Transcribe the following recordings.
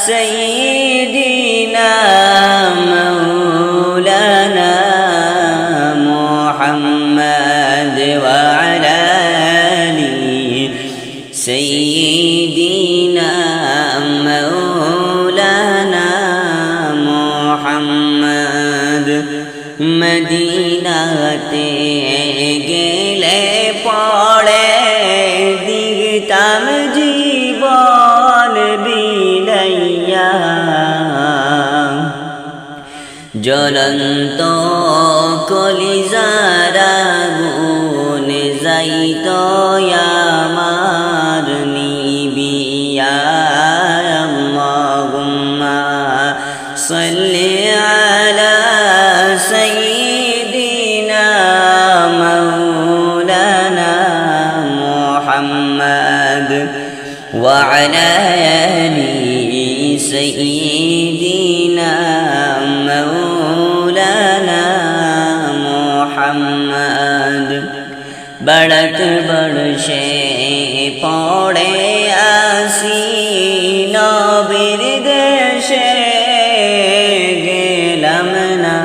سيدنا জ্বলন্ত কলিজারা গুণ যাইত মোহাম্মদ বড়ক বড়সে পড়ে আসি নবীর দেশে গেলাম না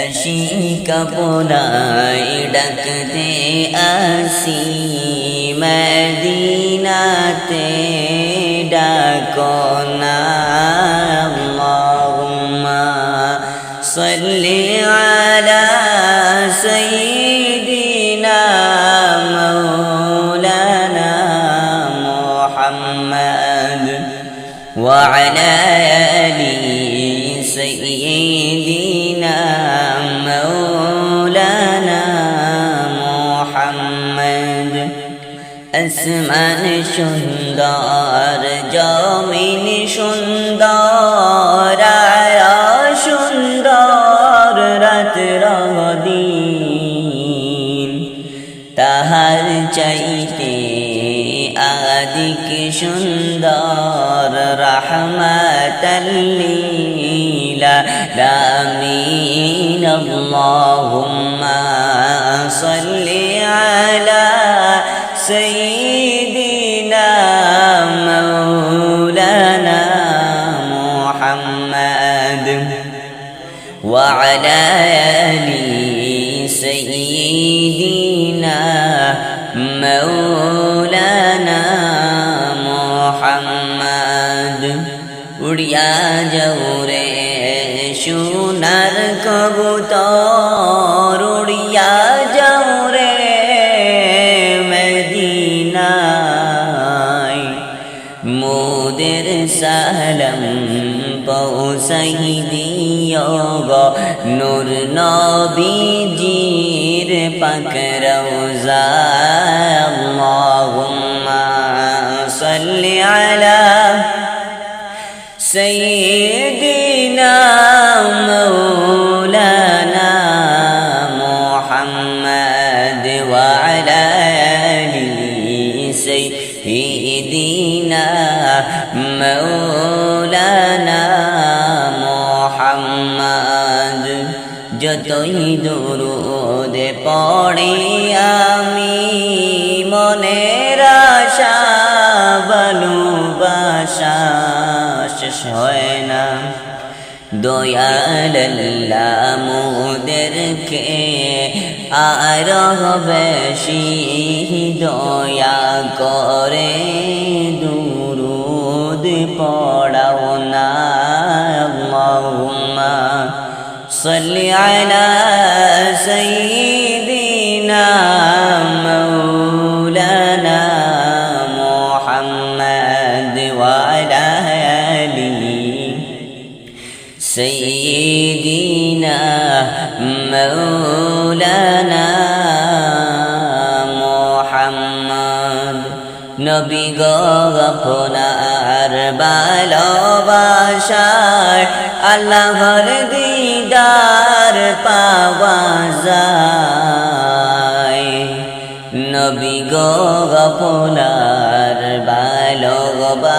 আসি কপোরাই ডাকতে আসি মদিনাতে ডাকো না مولانا محمد وعلى آله سيدنا مولانا محمد أسمان شهداء شندار رحمة الليلة لامين اللهم صل على سيدنا مولانا محمد وعلى آله سيدنا مولانا উড়িয়া যাওরে সোনার কবুতর উড়িয়া যাওরে মদিনায় মোদের সালাম পৌঁছাই দিও গো নূর নবীজির পাক রওজা। আল্লাহুম্মা সাল্লি আলা سيدنا مولانا محمد وعلى آل سيدنا مولانا محمد যতই দরুদ পড়ে আমি মনের আশা ভালোবাসা শেষ হয় না। দয়াল্লা মোদেরকে আর বেশি দয়া করে দুরুদ পড়াও না। আল্লাহুম্মা সাল্লি আলা মৌলানা মোহাম্মদ। নবী গপনার ভালোবাসার আল্লাহর দিদার পাওয়া যায়। নবী গপনার ভালোবাসার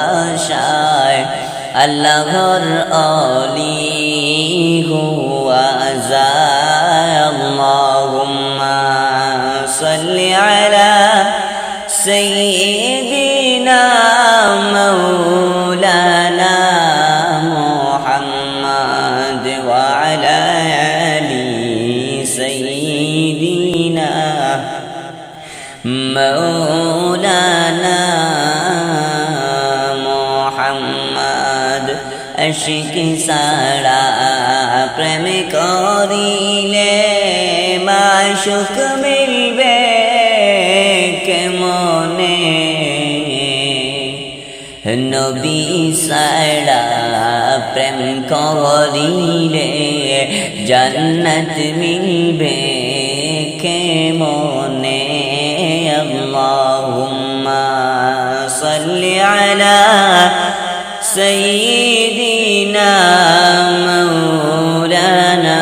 আল্লাহর অলি হো سيدنا مولانا محمد وعلى آل سيدنا مولانا محمد আশিক সারা প্রেম করিলে মাশুক মিলবে নবী সাড়া প্রেম করিলে জন্নত মিলবে কে মনে আল্লাহুম্মা সাল্লি আলা সাইয়্যিদিনা মাওলানা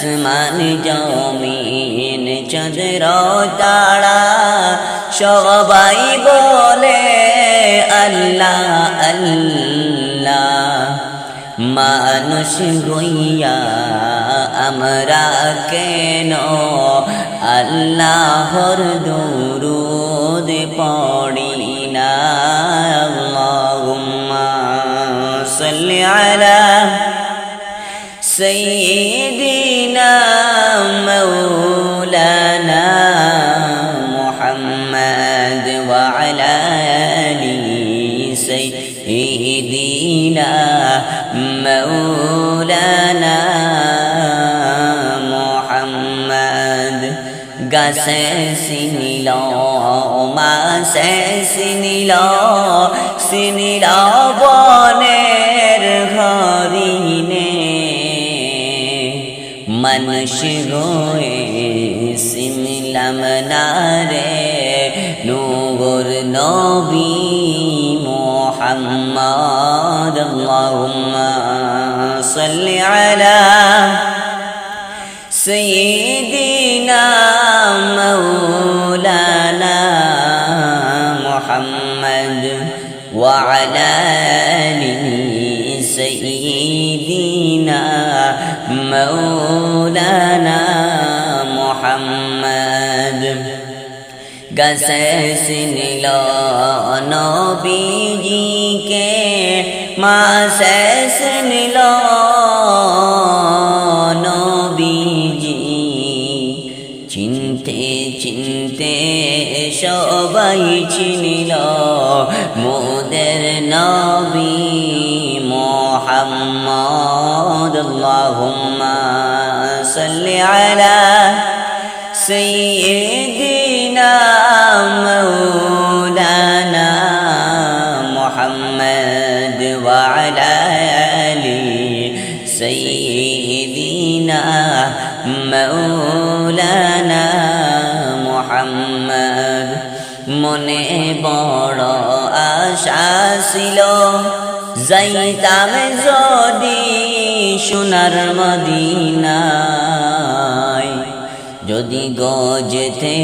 আসমান জমিন চন্দ্র তারা সবাই বলে, আল্লাহ আল্লাহ। মানুষ হইয়া আমরা কেন? আল্লাহর দুরুদ পড়ি سيدنا مولانا محمد গাছে চিনিল মাছে চিনিল চিনিল বনের হরিণে মানুষ গোয়ে সিমিলাম নারে নূর নবী محمد اللهم صل على سيدنا مولانا محمد وعلى آله سيدنا مولانا محمد. قسسني لو নবীজিকে মা শেষ নিল। নবীজি চিনতে চিনতে সবাই চিনিল। মোদের নবী মোহাম্মদ, আল্লাহুম্মা সাল্লি আলা সাইয়্যিদ سيدنا مولانا محمد মনে বড় আশা ছিল যাইতাম যদি সোনার মদিনায় যদি গ যেতে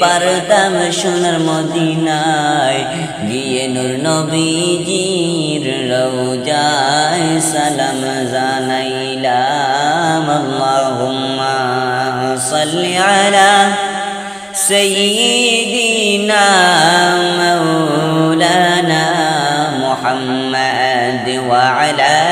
পারতাম সোনার মদিনায় গিয়ে নূর নবীজির রৌজায় সালাম জানাইলাম। আল্লাহুম্মা সাল্লি আলা সাইয়্যিদিনা মাওলানা মুহাম্মদ ওয়া আলা